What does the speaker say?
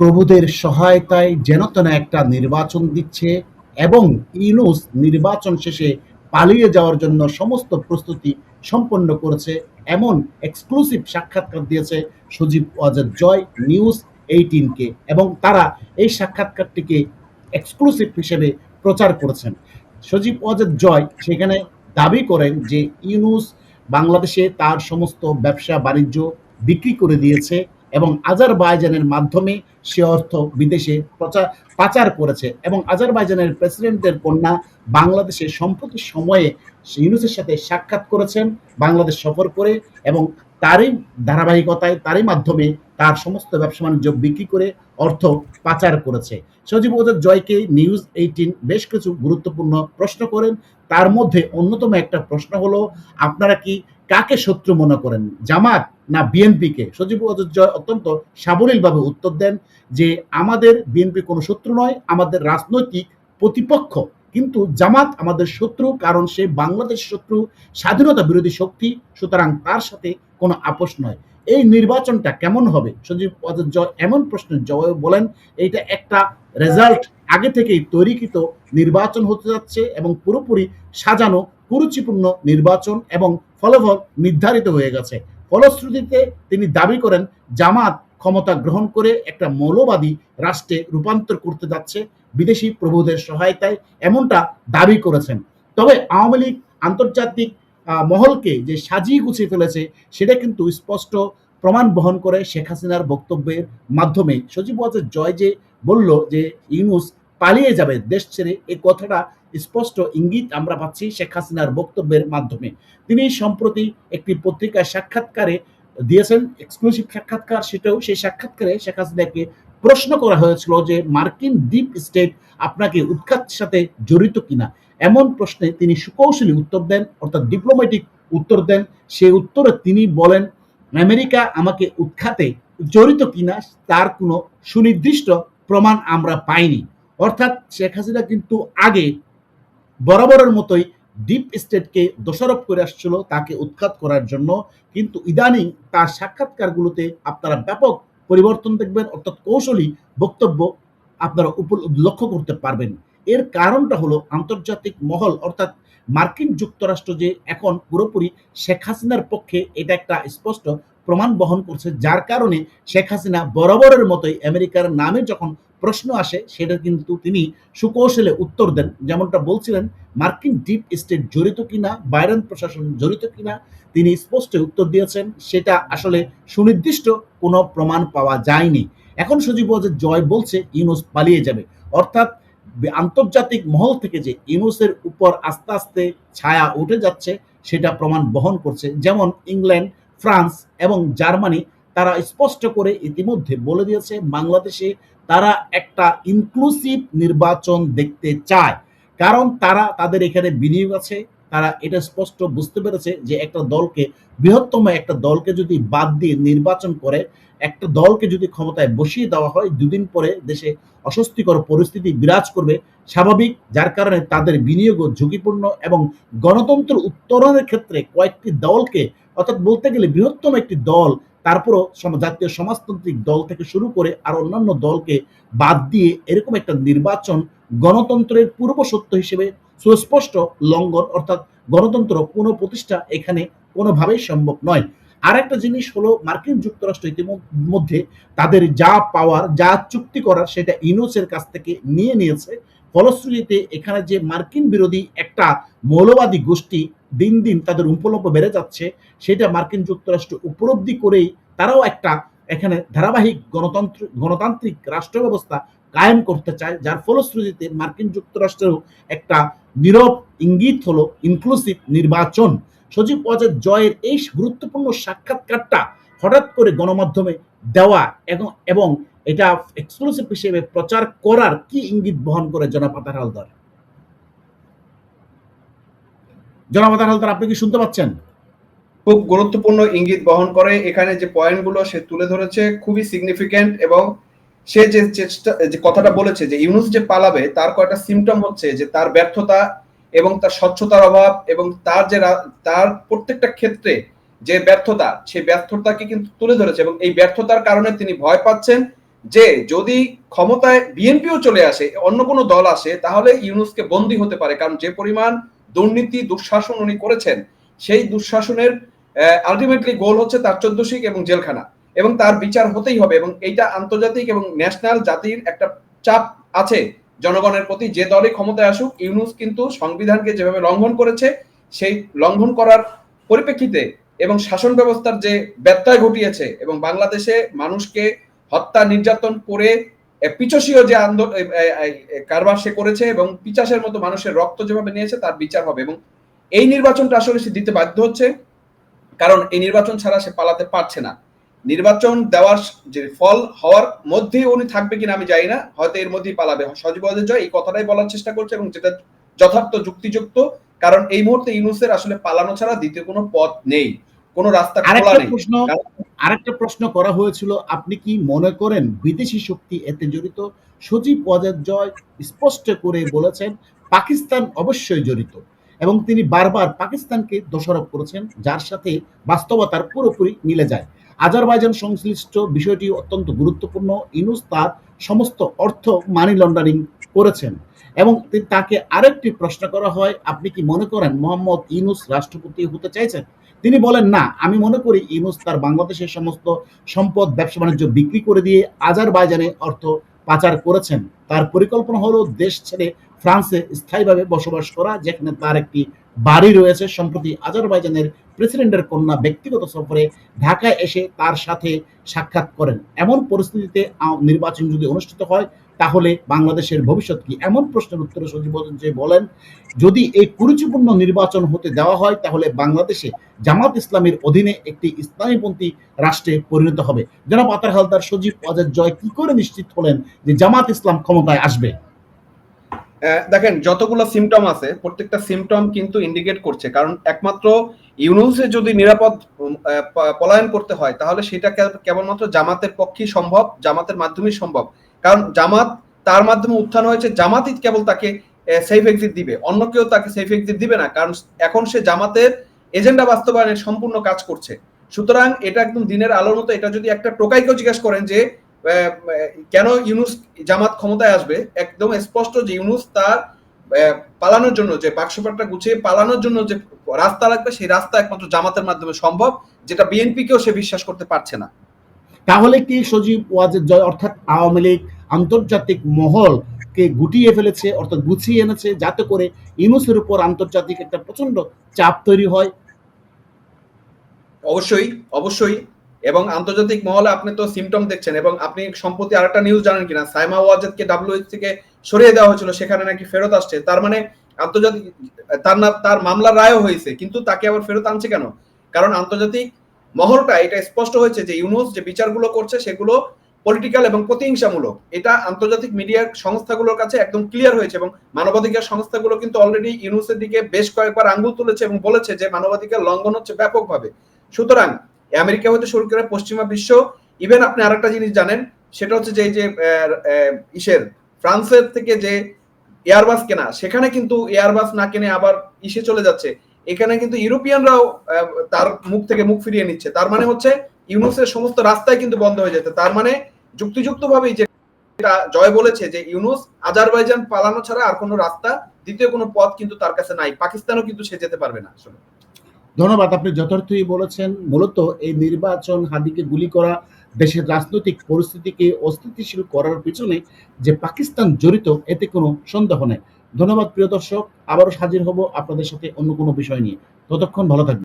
প্রভুদের সহায়তায় যেন তেন একটা নির্বাচন দিচ্ছে এবং ইউনুস নির্বাচন শেষে পালিয়ে যাওয়ার জন্য সমস্ত প্রস্তুতি সম্পন্ন করেছে, এমন এক্সক্লুসিভ সাক্ষাৎকার দিয়েছে সজীব ওয়াজেদ জয় নিউজ এইটিনকে এবং তারা এই সাক্ষাৎকারটিকে এক্সক্লুসিভ হিসেবে প্রচার করেছেন। সজীব ওয়াজেদ জয় সেখানে দাবি করেন যে ইউনুস বাংলাদেশে তার সমস্ত ব্যবসা বাণিজ্য বিক্রি করে দিয়েছে এবং আজারবাইজানের মাধ্যমে সে অর্থ বিদেশে প্রচার পাচার করেছে এবং আজারবাইজানের প্রেসিডেন্টের কন্যা বাংলাদেশে সম্প্রতি সময়ে ইউনুসের সাথে সাক্ষাৎ করেছেন, বাংলাদেশ সফর করে এবং তারই ধারাবাহিকতায়, তারই মাধ্যমে তার সমস্ত ব্যবসা বাণিজ্য বিক্রি করে অর্থ পাচার করেছে। সজীব ওদের জয়কে নিউজ এইটিন বেশ কিছু গুরুত্বপূর্ণ প্রশ্ন করেন। তার মধ্যে অন্যতম একটা প্রশ্ন হলো, আপনারা কি কাকে শত্রু মনে করেন? জামাত না বিএনপিকে? সজীব জয় অত্যন্ত সাবলীলভাবে উত্তর দেন যে আমাদের বিএনপি কোনো শত্রু নয়, আমাদের রাজনৈতিক প্রতিপক্ষ। কিন্তু জামাত আমাদের শত্রু কারণ সে বাংলাদেশ শত্রু, স্বাধীনতা বিরোধী শক্তি, সুতরাং তার সাথে কোনো আপোষ নয়। এই নির্বাচনটা কেমন হবে? সজীব জয় এমন প্রশ্নের জবাবে বলেন, এইটা একটা রেজাল্ট আগে থেকেই তৈরিকৃত নির্বাচন হতে যাচ্ছে এবং পুরোপুরি সাজানো, কুরুচিপূর্ণ নির্বাচন এবং ফলাফল নির্ধারিত হয়ে গেছে। ফলশ্রুতিতে তিনি দাবি করেন, জামাত ক্ষমতা গ্রহণ করে একটা মৌলবাদী রাষ্ট্রে রূপান্তর করতে যাচ্ছে, বিদেশি প্রভুদের সহায়তায় এমনটা দাবি করেছেন। তবে আওয়ামী লীগ আন্তর্জাতিক মহলকে যে সাজিয়ে গুছিয়ে ফেলেছে, সেটা কিন্তু স্পষ্ট প্রমাণ বহন করে শেখ হাসিনার বক্তব্যের মাধ্যমে। সচিব জয় যে বলল যে ইউনুস পালিয়ে যাবে দেশ ছেড়ে, এই কথাটা স্পষ্ট ইঙ্গিত আমরা পাচ্ছি শেখ হাসিনার বক্তব্যের মাধ্যমে। তিনি সম্প্রতি একটি পত্রিকার সাক্ষাৎকারে দিয়েছেন এক্সক্লুসিভ সাক্ষাৎকার, সেটাও সেই সাক্ষাৎকারে শেখ হাসিনাকে প্রশ্ন করা হয়েছিল যে মার্কিন ডিপ স্টেট আপনাকে উৎখাতের সাথে জড়িত কিনা। এমন প্রশ্নে তিনি সুকৌশলী উত্তর দেন, অর্থাৎ ডিপ্লোম্যাটিক উত্তর দেন। সেই উত্তরে তিনি বলেন, আমেরিকা আমাকে উৎখাতে জড়িত কিনা, তার কোনো সুনির্দিষ্ট প্রমাণ আমরা পাইনি। অর্থাৎ শেখ হাসিনা কিন্তু আগে বরাবরের মতোই ডিপ স্টেটকে দোষারোপ করে আসছিল, তাকে উৎখাত করার জন্য। কিন্তু ইদানিং তার সাক্ষাৎকারগুলোতে আপনারা ব্যাপক পরিবর্তন দেখবেন, অর্থাৎ কৌশলী বক্তব্য আপনারা লক্ষ্য করতে পারবেন। এর কারণটা হলো আন্তর্জাতিক মহল, অর্থাৎ মার্কিন যুক্তরাষ্ট্র যে এখন পুরোপুরি শেখ হাসিনার পক্ষে এটা একটা স্পষ্ট প্রমাণ বহন করছে। যার কারণে শেখ হাসিনা বরাবরের মতোই আমেরিকার নামে যখন প্রশ্ন আসে, সেটা কিন্তু তিনি সুকৌশলে উত্তর দেন। যেমনটা বলছিলেন, মার্কিন ডিপ স্টেট জড়িত কিনা বাইডেন প্রশাসন জড়িত কিনা, তিনি স্পষ্ট উত্তর দিয়েছেন, সেটা আসলে সুনির্দিষ্ট কোনো প্রমাণ পাওয়া যায়নি। এখন সজীব যে জয় বলছে, ইউনুস পালিয়ে যাবে। অর্থাৎ আন্তর্জাতিক মহল থেকে যে ইউনুসের উপর আস্তে আস্তে ছায়া উঠে যাচ্ছে, সেটা প্রমাণ বহন করছে। যেমন ইংল্যান্ড, ফ্রান্স এবং জার্মানি তারা স্পষ্ট করে ইতিমধ্যে বলে দিয়েছে, বাংলাদেশে তারা একটা ইনক্লুসিভ নির্বাচন দেখতে চায়। কারণ তারা, তাদের এখানে বিনিয়োগ আছে, তারা এটা স্পষ্ট বুঝতে পেরেছে যে একটা দলকে, বৃহত্তম একটা দলকে যদি বাদ দিয়ে নির্বাচন করে, একটা দলকে যদি ক্ষমতায় বসিয়ে দেওয়া হয়, দুদিন পরে দেশে অস্বস্তিকর পরিস্থিতি বিরাজ করবে, স্বাভাবিক, যার কারণে তাদের বিনিয়োগও ঝুঁকিপূর্ণ এবং গণতন্ত্র উত্তরণের ক্ষেত্রে কয়েকটি দলকে, অর্থাৎ বলতে গেলে বৃহত্তম একটি দল তারপরও জাতীয় সমাজতান্ত্রিক দল থেকে শুরু করে আর অন্যান্য দলকে বাদ দিয়ে এরকম একটা নির্বাচন গণতন্ত্রের পূর্ব সত্য হিসেবে সুস্পষ্ট লঙ্ঘন, অর্থাৎ গণতন্ত্র পুনঃপ্রতিষ্ঠা এখানে কোনোভাবেই সম্ভব নয়। আর একটা জিনিস হলো মার্কিন যুক্তরাষ্ট্র ইতিমধ্যে তাদের যা পাওয়ার, যা চুক্তি করার সেটা ইনোসের কাছ থেকে নিয়ে নিয়েছে। ফলশ্রুতিতে এখানে যে মার্কিন বিরোধী একটা মৌলবাদী গোষ্ঠী দিন দিন তাদের উপলব্ধ বেড়ে যাচ্ছে, সেটা মার্কিন যুক্তরাষ্ট্র উপলব্ধি করেই তারাও একটা এখানে ধারাবাহিক গণতন্ত্র, গণতান্ত্রিক রাষ্ট্র ব্যবস্থা কায়েম করতে চায়, যার ফলশ্রুতিতে মার্কিন যুক্তরাষ্ট্রেরও একটা নীরব ইঙ্গিত হলো ইনক্লুসিভ নির্বাচন। সজীব ওয়াজেদ জয়ের এই গুরুত্বপূর্ণ সাক্ষাৎকারটা হঠাৎ করে গণমাধ্যমে দেওয়া এবং এবং এটা এক্সক্লুসিভ হিসেবে প্রচার করার কি ইঙ্গিত বহন করে জনাপাতার হালদার? জনাপাতার হালদার, আপনি কি শুনতে পাচ্ছেন? খুব গুরুত্বপূর্ণ ইঙ্গিত বহন করে। এখানে যে পয়েন্টগুলো সে তুলে ধরেছে খুবই সিগনিফিক্যান্ট এবং সে যে চেষ্টা যে কথাটা বলেছে যে ইউনুস যে পালাবে, তার কয়টা সিমটম হচ্ছে যে তার ব্যর্থতা এবং তার স্বচ্ছতার অভাব এবং তার যে তার প্রত্যেকটা ক্ষেত্রে যে ব্যর্থতা সেই ব্যর্থতাকে কিন্তু তুলে ধরেছে এবং এই ব্যর্থতার কারণে তিনি ভয় পাচ্ছেন। যে যদি ক্ষমতায় বিএনপিও চলে আসে, অন্য কোনো দল আসে, তাহলে ইউনুসকে বন্দী হতে পারে। কারণ যে পরিমাণ দুর্নীতি, দুঃশাসন উনি করেছেন, সেই দুঃশাসনের আলটিমেটলি গোল হচ্ছে তার চোদ্দশিক এবং জেলখানা। এবং তার বিচার হতেই হবে এবং এইটা আন্তর্জাতিক এবং ন্যাশনাল জাতির একটা চাপ আছে জনগণের প্রতি। যে দলই ক্ষমতায় আসুক, ইউনুস কিন্তু সংবিধানকে যেভাবে লঙ্ঘন করেছে, সেই লঙ্ঘন করার পরিপ্রেক্ষিতে এবং শাসন ব্যবস্থার যে ব্যত্যয় ঘটিয়েছে এবং বাংলাদেশে মানুষকে হত্যা নির্যাতন করে পিচসীয় যে আন্দোলন কারবার সে করেছে এবং পিচাসের মতো মানুষের রক্ত যেভাবে নিয়েছে তার বিচার হবে এবং এই নির্বাচনটা আসলে সে দিতে বাধ্য হচ্ছে। কারণ এই নির্বাচন ছাড়া সে পালাতে পারছে না। নির্বাচন দেওয়ার যে ফল হওয়ার মধ্যেই উনি থাকবে কিনা আমি জানি না। হয়তো এর মধ্যেই পালাবে। সজীব জয় এই কথাটাই বলার চেষ্টা করছে এবং যেটা যথার্থ যুক্তিযুক্ত, কারণ এই মুহূর্তে ইউনুসের আসলে পালানো ছাড়া দ্বিতীয় কোনো পথ নেই। কোনো রাস্তা খোলা নেই। প্রশ্ন আরেকটা প্রশ্ন করা হয়েছিল আপনি কি মনে করেন বিদেশি শক্তি এতে জড়িত? সজীব ওয়াজেদ জয় স্পষ্ট করে বলেছেন পাকিস্তান অবশ্যই জড়িত। এবং তিনি বারবার পাকিস্তানকে দোষারোপ করেছেন যার সাথে বাস্তবতার পুরোপুরি মিলে যায়। আজারবাইজান সংশ্লিষ্ট বিষয়টি অত্যন্ত গুরুত্বপূর্ণ। ইনুস তার সমস্ত অর্থ মানি লন্ডারিং করেছেন। এবং তাকে আরেকটি প্রশ্ন করা হয় আপনি কি মনে করেন মোহাম্মদ ইনুস রাষ্ট্রপতি হতে চাইছেন? তিনি বলেন, না, আমি মনে করি ইউনুস তার বাংলাদেশের সমস্ত সম্পদ, ব্যবসা বাণিজ্য বিক্রি করে দিয়ে আজারবাইজানে অর্থ পাচার করেছেন। তার পরিকল্পনা হলো দেশ ছেড়ে ফ্রান্সে স্থায়ীভাবে বসবাস করা, যেখানে তার একটি বাড়ি রয়েছে। সম্প্রতি আজারবাইজানের প্রেসিডেন্টের কন্যা ব্যক্তিগত সফরে ঢাকায় এসে তার সাথে সাক্ষাৎ করেন। এমন পরিস্থিতিতে নির্বাচন যদি অনুষ্ঠিত হয় তাহলে বাংলাদেশের ভবিষ্যৎ কি? এমন প্রশ্নের উত্তরে সজীব যে, বলেন, যদি এই কুরুচিপূর্ণ নির্বাচন হতে দেওয়া হয়, তাহলে বাংলাদেশে জামাত ইসলামের অধীনে একটি ইসলামীপন্থী রাষ্ট্রে পরিণত হবে। জনাব আতার হালদার, সজীব ওয়াজেদ জয় কি করে নিশ্চিত হলেন যে জামাত ইসলাম ক্ষমতায় আসবে? দেখেন, যতগুলো সিমটম আছে, প্রত্যেকটা সিমটম কিন্তু ইন্ডিকেট করছে। কারণ একমাত্র ইউনুসে যদি নিরাপদ পলায়ন করতে হয়, তাহলে সেটা কেবলমাত্র জামাতের পক্ষেই সম্ভব, জামাতের মাধ্যমেই সম্ভব। কারণ জামাত তার মাধ্যমে উত্থান হয়েছে, জামাতই কেবল তাকে সেফ এক্সিট দিবে। অন্য কেউ তাকে সেফ এক্সিট দিবে না, কারণ এখন সে জামাতের এজেন্ডা বাস্তবায়নের সম্পূর্ণ কাজ করছে। সুতরাং এটা একদম দিনের আলোর মতো, এটা যদি একটা টোকাইকেও জিজ্ঞেস করেন যে কেন ইউনুস জামাত ক্ষমতায় আসবে? একদম স্পষ্ট যে ইউনুস তার পালানোর জন্য, যে বাক্সপাটটা গুছিয়ে পালানোর জন্য যে রাস্তা লাগবে সেই রাস্তা একমাত্র জামাতের মাধ্যমে সম্ভব, যেটা বিএনপি কেও সে বিশ্বাস করতে পারছে না। তাহলে কি সজীব ওয়াজেদ জয় অর্থাৎ আওয়ামী লীগ আন্তর্জাতিক মহলকে গুটিয়ে ফেলেছে, অর্থাৎ গুছিয়ে এনেছে যাতে করে ইউনুসের উপর আন্তর্জাতিক একটা প্রচণ্ড চাপ তৈরি হয়? অবশ্যই অবশ্যই। এবং আন্তর্জাতিক মহলে আপনি তো সিমটম দেখছেন এবং আপনি সম্প্রতি আরেকটা নিউজ জানেন কিনা? সাইমা ওয়াজেদকে ডাব্লিউএইচ থেকে সরিয়ে দেওয়া হয়েছিল, সেখানে নাকি ফেরত আসছে। তার মানে আন্তর্জাতিক, তার না, তার মামলার রায়ও হয়েছে, কিন্তু তাকে আবার ফেরত আনছে কেন? কারণ আন্তর্জাতিক মহলটা, এটা স্পষ্ট হয়েছে যে ইউনুস যে বিচারগুলো করছে সেগুলো পলিটিক্যাল এবং প্রতিহিংসামূলক। এটা আন্তর্জাতিক মিডিয়ার সংস্থাগুলোর কাছে একদম ক্লিয়ার হয়েছে এবং মানবাধিকার সংস্থাগুলো কিন্তু অলরেডি ইউনুসের দিকে বেশ কয়েকবার আঙ্গুল তুলেছে এবং বলেছে যে মানবাধিকার লঙ্ঘন হচ্ছে ব্যাপকভাবে। সুতরাং আমেরিকা হতে শুরু করে পশ্চিমা বিশ্ব ইভেন আপনি আরেকটা জিনিস জানেন, সেটা হচ্ছে যে এই যে ইসের, ফ্রান্সের থেকে যে এয়ারবাস কেনা, সেখানে কিন্তু এয়ারবাস না কিনে আবার ইসে চলে যাচ্ছে। এখানে কিন্তু ইউরোপিয়ানরাও তার মুখ থেকে মুখ ফিরিয়ে নিচ্ছে। তার মানে হচ্ছে ইউনুসের সমস্ত রাস্তায় কিন্তু বন্ধ হয়ে যেতে। তার মানে যুক্তিযুক্ত ভাবেই যেটা জয় বলেছে যে ইউনুস আজারবাইজান পালানো ছাড়া আর কোনো রাস্তা, দ্বিতীয় কোনো পথ কিন্তু তার কাছে নাই। পাকিস্তানও কিন্তু সে যেতে পারবে না আসলে। ধন্যবাদ, আপনি যথার্থই বলেছেন। মূলত এই নির্বাচন হাদিকে গুলি করা, দেশের রাজনৈতিক পরিস্থিতিকে অস্থিতিশীল করার পিছনে যে পাকিস্তান জড়িত, এতে কোনো সন্দেহ নেই। ধন্যবাদ প্রিয় দর্শক, আবারও হাজির হব আপনাদের সাথে অন্য কোনো বিষয় নিয়ে। ততক্ষণ ভালো থাকবেন।